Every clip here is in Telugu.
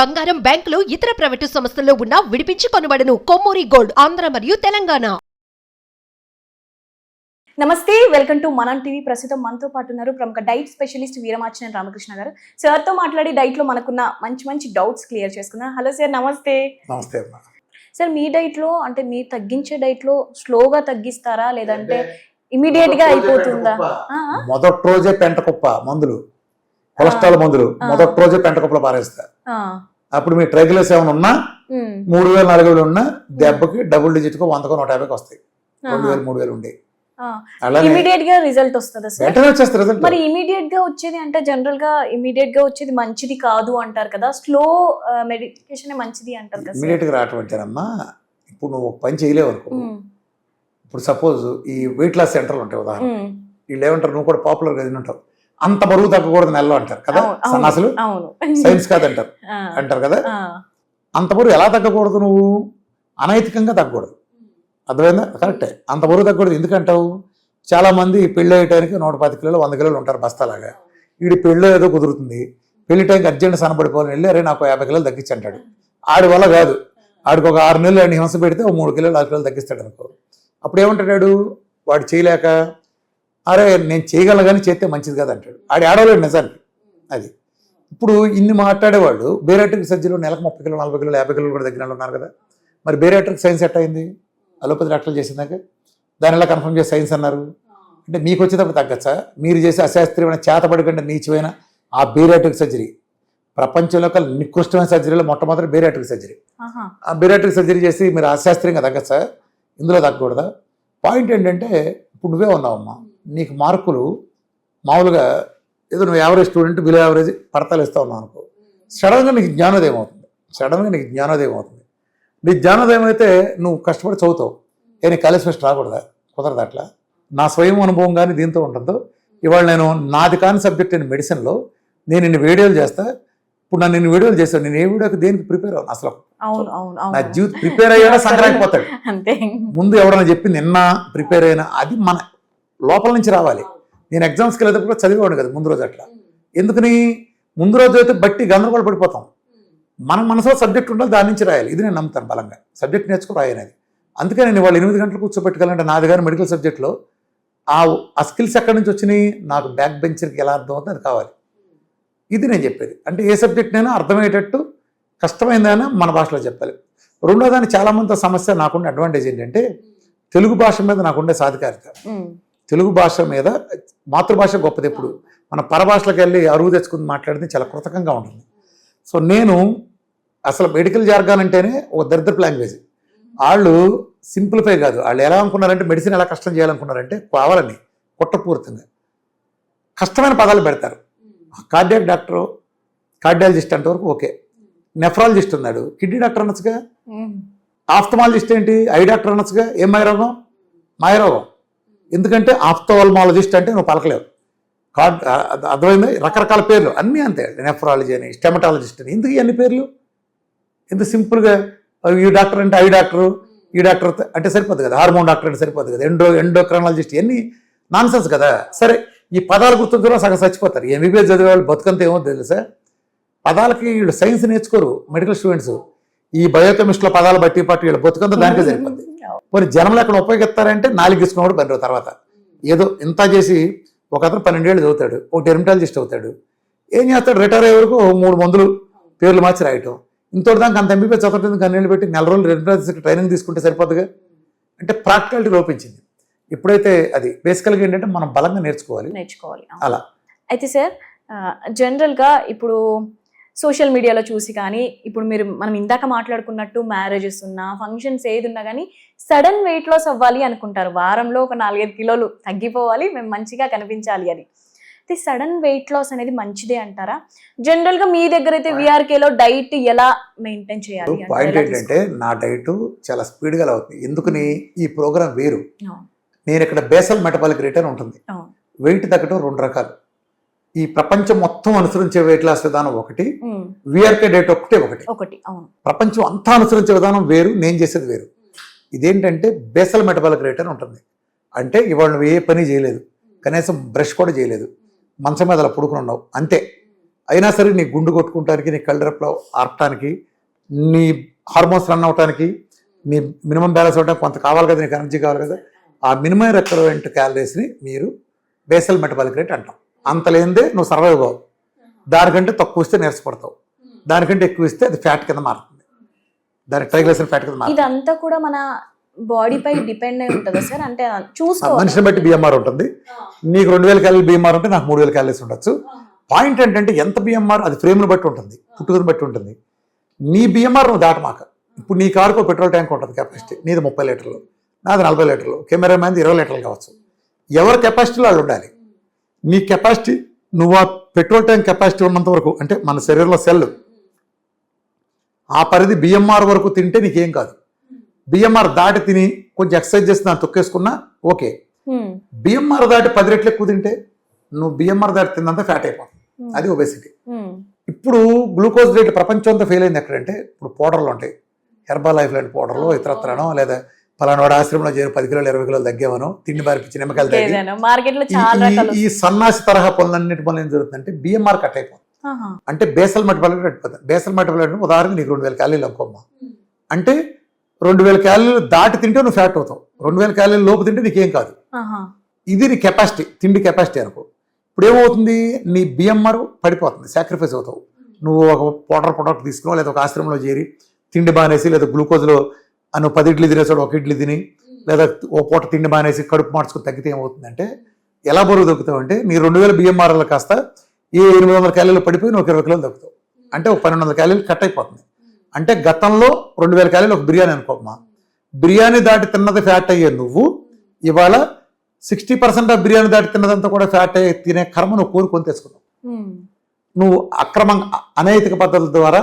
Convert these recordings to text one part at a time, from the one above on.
బంగారం బ్యాంకులు ఇతర ప్రైవేటు సంస్థల్లో ఉన్న విడిపించి కొనబడను. కొమ్మూరి గోల్డ్ ఆంధ్ర మరియు తెలంగాణ. నమస్తే వెల్కమ్ టు మనం టీవీ. ప్రస్తుతం మనతో పాటు ఉన్నారు ప్రముఖ డైట్ స్పెషలిస్ట్ వీరమాచిన రామకృష్ణ గారు. సార్తో మాట్లాడి డైట్లో మనకున్న మంచి మంచి డౌట్స్ క్లియర్ చేసుకుందాం. హలో సార్ నమస్తే. నమస్తే అమ్మా సార్ మీ డైట్లో అంటే మీరు తగ్గించే డైట్లో స్లోగా తగ్గిస్తారా? లేదంటే ఇమీడియట్గా అయిపోతుందా? మొదటి రోజే పెంట కుప్ప మందులు. కొలెస్ట్రాల్ మందులు. మొదటి రోజే పెంట కుప్పలో పారేస్తా. ఆ, అప్పుడు మీ ట్రైగ్లర్స్ ఏమైనా ఉన్నా మూడు వేలు నాలుగు వేలు ఉన్నా దెబ్బకి డబుల్ డిజిట్కు వందకు నూట యాభైకి వస్తాయి. రెండు. వేలు మూడు వేలు ఉండే. ఇమీడియట్గా రిజల్ట్ వస్తుందా సార్? వెంటనే వచ్చేస్తుంది రిజల్ట్ మరి ఇమీడియట్గా వచ్చేది అంటే జనరల్గా ఇమీడియట్గా వచ్చేది మంచిది కాదు అంటారు కదా? స్లో మెడికేషన్ మంచిది అంటారు కదా ఇమీడియట్గా రావటం ఇప్పుడు నువ్వు పని చేయలేవు అనుకో. ఇప్పుడు సపోజ్ ఈ వెయిట్ లాస్ సెంటర్లు ఉంటాయి ఉదాహరణ వీళ్ళు ఏమంటారు? నువ్వు కూడా పాపులర్గా ఉంటావు. అంత బరువు తగ్గకూడదు నెలలో అంటారు కదా సన్నాసులు? సైన్స్ కాదంటారు ఆ, అంటారు కదా? అంత బరువు ఎలా తగ్గకూడదు నువ్వు? అనైతికంగా తగ్గకూడదు. అర్థమైందా? కరెక్టే. అంత బరువు తగ్గకూడదు. ఎందుకంటావు? చాలా మంది పెళ్ళి అయ్యటానికి నూట పది కిలోలు వంద కిలోలు ఉంటారు బస్తాలాగా. వీడి పెళ్ళి ఏదో కుదురుతుంది. పెళ్ళి టైంకి అర్జెంట్ సనబడిపోవాలని వెళ్ళి అరే నాకు యాభై కిలోలు తగ్గించి అంటాడు. ఆడి వల్ల కాదు. ఆడికి ఒక ఆరు నెలలు ఆయన హింస పెడితే ఒక మూడు కిలోలు ఆరు కిలోలు తగ్గిస్తాడు అనుకో. అప్పుడు ఏమంటాడు వాడు చేయలేక? అరే నేను చేయగలను కానీ చేస్తే మంచిది కదా అంటాడు. ఆడి ఆడవలేడు నిజానికి అది. ఇప్పుడు ఇన్ని మాట్లాడేవాళ్ళు బేరేటర్కి సర్జరీలో నెలకు ముప్పై కిలో నలభై కిలో యాభై కిలోలు కూడా దగ్గర ఉన్నారు కదా. మరి బేరేటర్కి సైన్స్ ఎట్ అయింది? అలోపతి డాక్టర్లు చేసిందాక? దాని ఎలా కన్ఫర్మ్ చేసి సైన్స్ అన్నారు? అంటే మీకు వచ్చేటప్పుడు తగ్గచ్చా? మీరు చేసే అశాస్త్రీయమైన చేతబడి కంటే నీచమైన ఆ బేరేటర్కి సర్జరీ. ప్రపంచంలో కల్లా నికృష్టమైన సర్జరీలో మొట్టమొదటి బేరేటర్కి సర్జరీ. ఆ బేరేటర్కి సర్జరీ చేసి మీరు అశాస్త్రీయంగా తగ్గచ్చా? ఇందులో తగ్గకూడదా? పాయింట్ ఏంటంటే ఇప్పుడు నువ్వే ఉన్నావమ్మా. నీకు మార్కులు మామూలుగా ఏదో నువ్వు యావరేజ్ స్టూడెంట్ బిలో యావరేజ్ పడతాలు ఇస్తా ఉన్నావు అనుకో. సడన్గా నీకు జ్ఞానోదయం అవుతుంది సడన్గా నీకు జ్ఞానోదయం అవుతుంది నీ జ్ఞానోదయం అయితే నువ్వు కష్టపడి చదువుతావు. ఏ నీకు కాలేజ్ ఫస్ట్ రాకూడదా? కుదరదు అట్లా? నా స్వయం అనుభవం కానీ దీంతో ఉంటుందో ఇవాళ నేను నాది కాని సబ్జెక్ట్ నేను మెడిసిన్లో నేను ఇన్ని వీడియోలు చేస్తా. ఇప్పుడు నన్ను ఇన్ని వీడియోలు చేస్తాను నేను ఏ వీడియోకి దేనికి ప్రిపేర్ అసలు అవును అవును నా జీవితం ప్రిపేర్ అయ్యాడా సంక్రాంతి పోతాడు. అంతే. ముందు ఎవరైనా చెప్పింది నిన్న ప్రిపేర్ అయినా అది మన లోపల నుంచి రావాలి. నేను ఎగ్జామ్స్కి వెళ్ళేటప్పుడు కూడా చదివేవాడు కదా ముందు రోజు అట్లా. ఎందుకని? ముందు రోజు అయితే బట్టి గందరగోళ పడిపోతాం. మన మనసులో సబ్జెక్ట్ ఉండాలి దాని నుంచి రాయాలి. ఇది నేను నమ్ముతాను బలంగా. సబ్జెక్ట్ నేర్చుకో రాయనేది అందుకే నేను వాళ్ళు ఎనిమిది గంటలు కూర్చోబెట్టుకోవాలంటే నాది కానీ మెడికల్ సబ్జెక్ట్లో ఆ ఆ స్కిల్స్ ఎక్కడి నుంచి వచ్చినాయి? నాకు బ్యాక్ బెంచర్కి ఎలా అర్థం అవుతుంది? అది కావాలి. ఇది నేను చెప్పేది. అంటే ఏ సబ్జెక్ట్ అయినా అర్థమయ్యేటట్టు కష్టమైందైనా మన భాషలో చెప్పాలి. రెండో దాని సమస్య నాకుండే అడ్వాంటేజ్ ఏంటంటే తెలుగు భాష మీద నాకుండే సాధికారిత. తెలుగు భాష మీద మాతృభాష గొప్పది ఎప్పుడు. మన పరభాషలకు వెళ్ళి అరువు తెచ్చుకుని మాట్లాడితే చాలా కృతకంగా ఉంటుంది. సో నేను అసలు మెడికల్ జార్గాన్ అంటేనే ఒక దరిద్రపు లాంగ్వేజ్. వాళ్ళు సింప్లిఫై కాదు. వాళ్ళు ఎలా అనుకున్నారంటే మెడిసిన్ ఎలా కష్టం చేయాలనుకున్నారంటే కావాలని కుట్రపూరితంగా కష్టమైన పదాలు పెడతారు. కార్డియాక్ డాక్టర్ కార్డియాలజిస్ట్ అంతవరకు ఓకే. నెఫ్రాలజిస్ట్ ఉన్నాడు. కిడ్నీ డాక్టర్ అనొచ్చుగా? ఉమ్, ఆఫ్థమాలజిస్ట్ ఏంటి? ఐ డాక్టర్ అనొచ్చుగా? ఏం మాయరోగం మాయరోగం ఎందుకంటే ఆఫ్థోల్మాలజిస్ట్ అంటే నువ్వు పలకలేవు. కార్డ్ అర్థమైంది? రకరకాల పేర్లు అన్నీ అంతే. నెఫ్రాలజీ అని స్టెమటాలజిస్ట్ అని ఎందుకు ఇవన్నీ పేర్లు? ఎంత సింపుల్గా ఈ డాక్టర్ అంటే ఐ డాక్టరు ఈ డాక్టర్ అంటే సరిపోదు కదా హార్మోన్ డాక్టర్ అంటే సరిపోదు కదా ఎండో ఎండోక్రనాలజిస్ట్ ఇవన్నీ నాన్సెన్స్ కదా. సరే ఈ పదాలు గుర్తుంచుకున్నా సగం చచ్చిపోతారు. ఎంబీబీఎస్ చదివే వాళ్ళు బతుకంత ఏమో తెలుసా? పదాలకి వీళ్ళు సైన్స్ నేర్చుకోరు మెడికల్ స్టూడెంట్స్. ఈ బయోకెమిస్ట్ల పదాలు బట్టి పట్టి వీళ్ళు బతుకంతా దానికే సరిపోద్ది. మరి జనంలో ఎక్కడ ఉపయోగిస్తారంటే నాలుగు తీసుకున్నవాడు పని తర్వాత. ఏదో ఇంత చేసి ఒక అతను పన్నెండేళ్ళు చదువుతాడు ఒక డెర్మటాలజిస్ట్ అవుతాడు. ఏం చేస్తాడు? రిటైర్ అయ్యే వరకు మూడు మందులు పేర్లు మార్చి రాయటం. ఇంతటి దాకా అంత ఎంబీపీ చదవటం కన్నీళ్ళు పెట్టి నెల రోజులు డెర్మటాలజిస్ట్ ట్రైనింగ్ తీసుకుంటే సరిపోదుగా అంటే ప్రాక్టికాలిటీ లోపించింది. ఇప్పుడైతే అది బేసికల్గా ఏంటంటే మనం బలంగా నేర్చుకోవాలి. నేర్చుకోవాలి. అలా. అయితే సార్ జనరల్గా ఇప్పుడు సోషల్ మీడియాలో చూసి కానీ ఇప్పుడు మీరు మనం ఇందాక మాట్లాడుకున్నట్టు మ్యారేజెస్ ఉన్నా ఫంక్షన్స్ ఏది ఉన్నా కానీ సడన్ వెయిట్ లాస్ అవ్వాలి అనుకుంటారు. వారంలో ఒక నాలుగైదు కిలోలు తగ్గిపోవాలి మేము మంచిగా కనిపించాలి అని. అయితే సడన్ వెయిట్ లాస్ అనేది మంచిదే అంటారా? జనరల్గా మీ దగ్గర అయితే విఆర్కేలో డైట్ ఎలా మెయింటైన్ చేయాలి? పాయింట్ ఏంటంటే నా డైట్ చాలా స్పీడ్గా అవుతుంది. ఎందుకని ఈ ప్రోగ్రామ్ వేరు? నేను ఇక్కడ బేసల్ మెటబాలిక్ రేట్ అని ఉంటుంది. వెయిట్ తగ్గడం రెండు రకాలు. ఈ ప్రపంచం మొత్తం అనుసరించే వెయిట్ లాస్ విధానం ఒకటి. విఆర్కే డేట్ ఒకటే ఒకటి. ఒకటి అవును. ప్రపంచం అంతా అనుసరించే విధానం వేరు నేను చేసేది వేరు. ఇదేంటంటే బేసల్ మెటబాలిక్ రేట్ అని ఉంటుంది. అంటే ఇవాళ నువ్వు ఏ పని చేయలేదు. కనీసం బ్రష్ కూడా చేయలేదు. మంచం మీద అలా పడుకుని ఉన్నావు. అంతే. అయినా సరే నీ గుండు కొట్టుకుంటానికి నీ కళ్ళు రెప్పలు ఆర్పటానికి నీ హార్మోన్స్ రన్ అవటానికి నీ మినిమం బ్యాలెన్స్ అవడానికి కొంత కావాలి కదా నీకు ఎనర్జీ కావాలి కదా ఆ మినిమం రిక్వైర్మెంట్ క్యాలరీస్ని మీరు బేసల్ మెటబాలిక్ రేట్ అంటాం. అంత లేనిదే నువ్వు సర్వైవ్ కావు. దానికంటే తక్కువ ఇస్తే నీరసపడతావు. దానికంటే ఎక్కువ ఇస్తే అది ఫ్యాట్ కింద మారుతుంది. దాని ట్రైగ్లైసర్ ఫ్యాట్ కింద మారుతుంది. ఇదంతా కూడా మన బాడీపై డిపెండ్ అయి ఉంటుందా సార్? అంటే ఆ చూసుకోవాలి మనిషిని బట్టి బిఎంఆర్ ఉంటుంది. నీకు రెండు వేల క్యాలరీ బిఎంఆర్ ఉంటే నాకు మూడు వేల క్యాలరీస్ ఉండొచ్చు. పాయింట్ ఏంటంటే ఎంత బిఎంఆర్ అది ఫ్రేమ్ని బట్టి ఉంటుంది పుట్టుకను బట్టి ఉంటుంది. నీ బిఎంఆర్ నువ్వు దాటమాక. ఇప్పుడు నీ కారుకు పెట్రోల్ ట్యాంక్ ఉంటుంది కెపాసిటీ నీది ముప్పై లీటర్లు నాది నలభై లీటర్లు కెమెరా మ్యాన్ ఇరవై లీటర్లు కావచ్చు. ఎవరి కెపాసిటీలో వాళ్ళు ఉండాలి? నీ కెపాసిటీ నువ్వు ఆ పెట్రోల్ ట్యాంక్ కెపాసిటీ ఉన్నంత వరకు అంటే మన శరీరంలో సెల్ ఆ పరిధి బిఎంఆర్ వరకు తింటే నీకేం కాదు. బిఎంఆర్ దాటి తిని కొంచెం ఎక్సర్సైజ్ చేసి దాన్ని తొక్కేసుకున్నా ఓకే. బిఎంఆర్ దాటి పది రెట్లు ఎక్కువ తింటే నువ్వు బిఎంఆర్ దాటి తిన్నంత ఫ్యాట్ అయిపోతుంది అది ఒబేసిటీ. ఇప్పుడు గ్లూకోజ్ రేట్ ప్రపంచం అంతా ఫెయిల్ అయింది ఎక్కడంటే ఇప్పుడు పౌడర్లు ఉంటాయి. హెర్బల్ లైఫ్ లాంటి పౌడర్లు ఇతరత్రనో లేదా పలానా వాడు ఆశ్రమంలో చేరి పది కిలోలు ఇరవై కిలోలు తగ్గేవనో. తిండి బారిపించి నిమ్మకాయలు తాగి ఏదైనా మార్కెట్లో ఈ- సన్నాసి తరహా పనులన్నిటి వల్ల ఏం జరుగుతుందంటే బిఎంఆర్ కట్ అయిపోతుంది. అంటే బేసల్ మెటబాలిక్ అయిపోతుంది బేసల్ మెటబాలిక్ ఉదాహరణకి నీకు రెండు వేల క్యాలీలు అనుకోమ్మా అంటే రెండు వేల క్యాలీలు దాటి తింటే నువ్వు ఫ్యాట్ అవుతావు. రెండు వేల క్యాలీలు లోపు తింటే నీకేం కాదు. ఇది నీ కెపాసిటీ తిండి కెపాసిటీ అనుకో. ఇప్పుడు ఏమవుతుంది? నీ బిఎంఆర్ పడిపోతుంది సాక్రిఫైస్ అవుతావు. నువ్వు ఒక పౌడర్ ప్రొడక్ట్ తీసుకున్నావు లేదా ఒక ఆశ్రమంలో చేరి తిండి బానేసి లేదా గ్లూకోజ్లో నువ్వు పది ఇడ్లీ తినేసాడు ఒక ఇడ్లీ తిని లేదా ఓ పూట తిండి బానేసి కడుపు మార్చుకుని తగ్గితే ఏమవుతుందంటే ఎలా బరువు తగ్గుతావు అంటే నీ రెండు వేల బిఎంఆర్లు కాస్త ఈ ఎనిమిది వందల క్యాలీలు పడిపోయి నువ్వు ఒక ఇరవై కిలోలు తగ్గుతావు. అంటే ఒక పన్నెండు వందల క్యాలీలు కట్ అయిపోతుంది. అంటే గతంలో రెండు వేల క్యాలీలు ఒక బిర్యానీ అనుకోమ్మా. బిర్యానీ దాటి తిన్నది ఫ్యాట్ అయ్యే నువ్వు ఇవాళ సిక్స్టీ పర్సెంట్ ఆఫ్ బిర్యానీ దాటి తిన్నదంతా కూడా ఫ్యాట్ అయ్యే తినే కర్మ నువ్వు కోరుకొని తెచ్చుకున్నావు. నువ్వు అక్రమంగా అనైతిక పద్ధతుల ద్వారా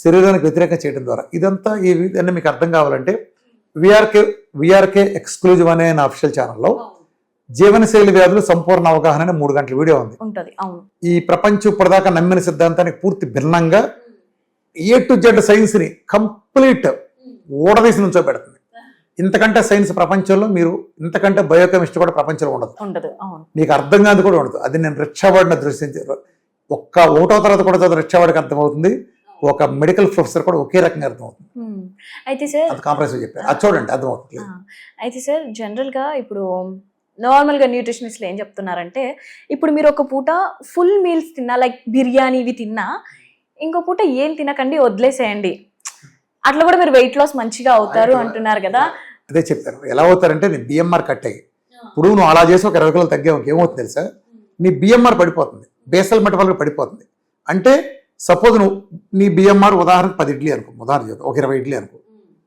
శరీరానికి వ్యతిరేకం చేయడం ద్వారా. ఇదంతా ఈ ఇవన్నీ మీకు అర్థం కావాలంటే విఆర్కే విఆర్కే ఎక్స్క్లూజివ్ అనే నా అఫిషియల్ ఛానల్లో జీవనశైలి వ్యాధులు సంపూర్ణ అవగాహన అనే మూడు గంటల వీడియో ఉంది. ఈ ప్రపంచం ఇప్పటిదాకా నమ్మిన సిద్ధాంతానికి పూర్తి భిన్నంగా ఏ టు జెడ్ సైన్స్ని కంప్లీట్ ఊడదీసి నుంచో పెడుతుంది ఇంతకంటే సైన్స్ ప్రపంచంలో మీరు ఇంతకంటే బయోకెమిస్ట్రీ కూడా ప్రపంచంలో ఉండదు. మీకు అర్థం కాదు కూడా ఉండదు. అది నేను రిక్షావాడిని దృష్టించి ఒక్క ఒకటో తరగతి కూడా చదువు రిక్షావాడికి అర్థమవుతుంది. ఒక మెడికల్ ప్రొఫెసర్ కూడా ఒకే రకంగా అర్థమవుతుంది. అయితే సార్ అది కాంప్రమైజ్ చెప్పారు అది చూడండి అర్థమవుతుంది. అయితే సార్ జనరల్గా ఇప్పుడు నార్మల్గా న్యూట్రిషనిస్ట్లు ఏం చెప్తున్నారంటే ఇప్పుడు మీరు ఒక పూట ఫుల్ మీల్స్ తిన్నా లైక్ బిర్యానీ ఇవి తిన్నా ఇంకో పూట ఏం తినకండి వదిలేసేయండి. అట్లా కూడా మీరు వెయిట్ లాస్ మంచిగా అవుతారు అంటున్నారు కదా. అదే చెప్పాను ఎలా అవుతారంటే నీ బిఎంఆర్ కట్ అయ్యి. ఇప్పుడు నువ్వు అలా చేసి ఒక ఇరవై కిలోలు తగ్గావు ఏమవుతుంది తెలుసా? నీ బిఎంఆర్ పడిపోతుంది. బేసల్ మెటబాలిక్ పడిపోతుంది. అంటే సపోజ్ నువ్వు నీ బిఎంఆర్ ఉదాహరణకు పది ఇడ్లీ అనుకో ఉదాహరణ చెప్తా ఒక ఇరవై ఇడ్లీ అనుకో.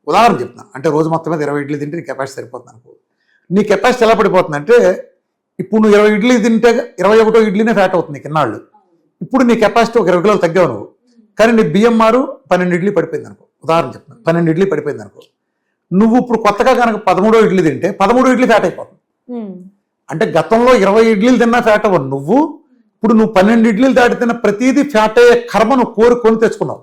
ఉదాహరణ చెప్తున్నా అంటే రోజు మొత్తం మీద ఇరవై ఇడ్లీ తింటే నీ కెపాసిటీ సరిపోతుంది అనుకో. నీ కెపాసిటీ ఎలా పడిపోతుంది అంటే ఇప్పుడు నువ్వు ఇరవై ఇడ్లీ తింటే ఇరవై ఒకటో ఇడ్లీనే ఫ్యాట్ అవుతుంది నీకు ఇన్నాళ్ళు. ఇప్పుడు నీ కెపాసిటీ ఒక ఇరవై కిలోలు తగ్గావు నువ్వు. కానీ నీ బిఎంఆర్ పన్నెండు ఇడ్లీ పడిపోయింది అనుకో ఉదాహరణ చెప్తున్నా పన్నెండు ఇడ్లీ పడిపోయింది అనుకో. నువ్వు ఇప్పుడు కొత్తగా కనుక పదమూడో ఇడ్లీ తింటే పదమూడో ఇడ్లీ ఫ్యాట్ అయిపోతుంది. అంటే గతంలో ఇరవై ఇడ్లీలు తిన్నా ఫ్యాట్ అవ్వదు నువ్వు ఇప్పుడు నువ్వు పన్నెండు ఇడ్లీలు దాటి తిన్న ప్రతిదీ ఫ్యాట్ అయ్యే కర్మ నువ్వు కోరుకొని తెచ్చుకున్నావు.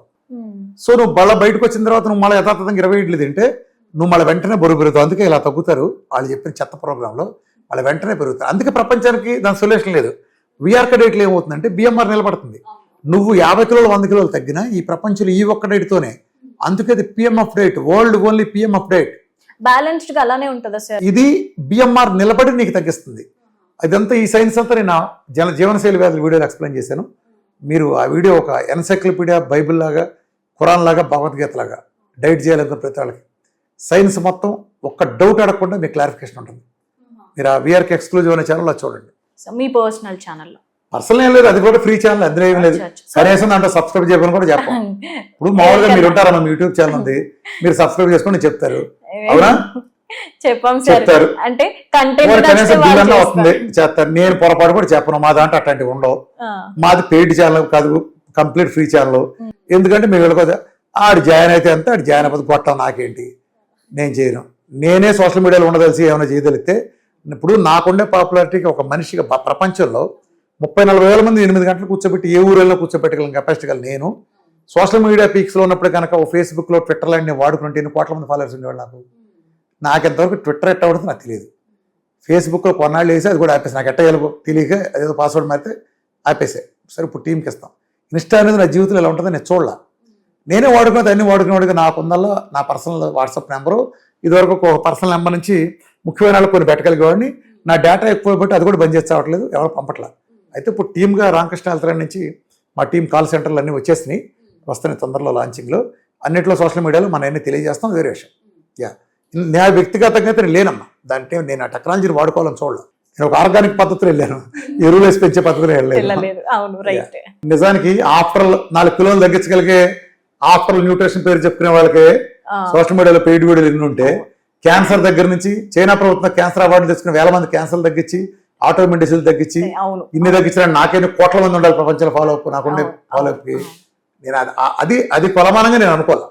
సో నువ్వు మళ్ళీ బయటకు వచ్చిన తర్వాత నువ్వు మళ్ళీ యథాతథంగా ఇరవై ఇడ్లీ తింటే నువ్వు మళ్ళీ వెంటనే బరువు పెరుగుతావు. అందుకే ఇలా తగ్గుతారు. వాళ్ళు చెప్పిన చెత్త ప్రోగ్రాంలో మళ్ళీ వెంటనే పెరుగుతారు. అందుకే ప్రపంచానికి దాని సొల్యూషన్ లేదు. విఆర్ డేట్లో ఏమవుతుందంటే బిఎంఆర్ నిలబడుతుంది. నువ్వు యాభై కిలోలు వంద కిలోలు తగ్గినా ఈ ప్రపంచంలో ఈ ఒక్క డేట్తోనే అందుకే అది PMF date world only PMF date బ్యాలెన్స్డ్గా అలానే ఉంటుందా సార్ ఇది బిఎంఆర్ నిలబడి నీకు తగ్గిస్తుంది. అదంతా ఈ సైన్స్ అంతా నేను జన జీవనశైలి వ్యాధుల వీడియోలో ఎక్స్ప్లెయిన్ చేశాను. మీరు ఆ వీడియో ఒక ఎన్సైక్లోపీడియా బైబిల్ లాగా ఖురాన్ లాగా భగవద్గీత లాగా డైట్ చేయాలనుకున్న ప్రతి వాళ్ళకి. సైన్స్ మొత్తం ఒక్క డౌట్ అడగకుండా మీకు క్లారిఫికేషన్ ఉంటుంది. మీరు ఆ విఆర్కి ఎక్స్క్లూజివ్ అనే ఛానల్లో చూడండి. మీ పర్సనల్ ఛానల్లో పర్సనల్ ఏం లేదు అది కూడా ఫ్రీ ఛానల్ అందులో ఏం లేదు. కనీసం దాంట్లో సబ్స్క్రైబ్ చేయమని కూడా చెప్పాం. ఇప్పుడు మామూలుగా మీరు ఉంటారా మా యూట్యూబ్ ఛానల్ ఉంది మీరు సబ్స్క్రైబ్ చేసుకొని చెప్తారు. అవునా? చెప్పాం సార్. అంటే కంటెంట్ చేస్తారు. నేను పొరపాటు కూడా చెప్పను. మా దాంట్లో అట్లాంటివి ఉండవు. మాది పెయిడ్ ఛానల్ కాదు. కంప్లీట్ ఫ్రీ ఛానల్ ఎందుకంటే మేము వెళ్ళకపోతే ఆడు జాయిన్ అయితే అంత ఆడు జాయిన్ అయిపోతే కొట్టాం నాకేంటి? నేను చేయను. నేనే సోషల్ మీడియాలో ఉండదలిసి ఏమైనా చేయగలిగితే ఇప్పుడు నాకుండే పాపులారిటీకి ఒక మనిషిగా ప్రపంచంలో ముప్పై నలభై వేల మంది ఎనిమిది గంటలు కూర్చోబెట్టి ఏ ఊరిలో కూర్చోబెట్టగలను కెపాసిటీ గల నేను సోషల్ మీడియా పీక్స్లో ఉన్నప్పుడు కనుక ఓ ఫేస్బుక్లో ట్విట్టర్లో నేను వాడుకుంటే ఎన్ని కోట్ల మంది ఫాలోవర్స్ ఉండేవాళ్ళు నాకు? నాకు ఎంతవరకు ట్విట్టర్ ఎట్ట అవుతుందో నాకు తెలియదు ఫేస్బుక్లో కొన్నాళ్ళు వేసి అది కూడా ఆపేసి నాకు ఎట్ట వేయాలో తెలియక ఏదో పాస్వర్డ్ మారితే ఆపేసే. సరే ఇప్పుడు టీంకి ఇస్తాం ఇన్స్టా అనేది నా జీవితంలో ఎలా ఉంటుందో నేను చూడలే. నేనే వాడుకున్నది అన్ని వాడుకునేవాడికి నా ఉందల్లో నా పర్సనల్ వాట్సాప్ నెంబరు ఇదివరకు ఒక పర్సనల్ నెంబర్ నుంచి ముఖ్యమైన వాళ్ళు కొన్ని పెట్టగలిగేవాడిని. నా డేటా ఎక్కువ పెట్టి అది కూడా బంద్ చేసి అవ్వట్లేదు ఎవరు పంపట్లా. అయితే ఇప్పుడు టీమ్గా రామకృష్ణ హెల్త్ నుంచి మా టీం కాల్ సెంటర్లు అన్నీ వచ్చేసినాయి. వస్తున్నాయి తొందరలో లాంచింగ్లో అన్నిట్లో సోషల్ మీడియాలో మన అన్ని తెలియజేస్తాం వేరే విషయం. యా నా వ్యక్తిగతంగా అయితే నేను లేనమ్మా. దాంట్లో నేను ఆ టెక్నాలజీని వాడుకోవాలని చూడలేదు. నేను ఒక ఆర్గానిక్ పద్ధతిలో వెళ్ళాను. ఎరువులు వేసి పెంచే పద్ధతిలో వెళ్ళలేదు. నిజానికి ఆఫ్టర్ నాలుగు కిలోలు తగ్గించగలిగే ఆఫ్టర్ న్యూట్రిషన్ పేరు చెప్పుకునే వాళ్ళకి సోషల్ మీడియాలో పెయిడ్ వీడియోలు ఎన్ని ఉంటే క్యాన్సర్ దగ్గర నుంచి చైనా ప్రభుత్వం క్యాన్సర్ అవార్డు తెచ్చుకున్న వేల మంది క్యాన్సర్ తగ్గించి ఆటోమిన్ డిసీజ్ తగ్గించి ఇన్ని తగ్గించిన నాకేంటి కోట్ల మంది ఉండాలి ప్రపంచంలో ఫాలో అప్ నాకుండే ఫాలో అవును. నేను అది అది కొలమానంగా నేను అనుకోవాలి?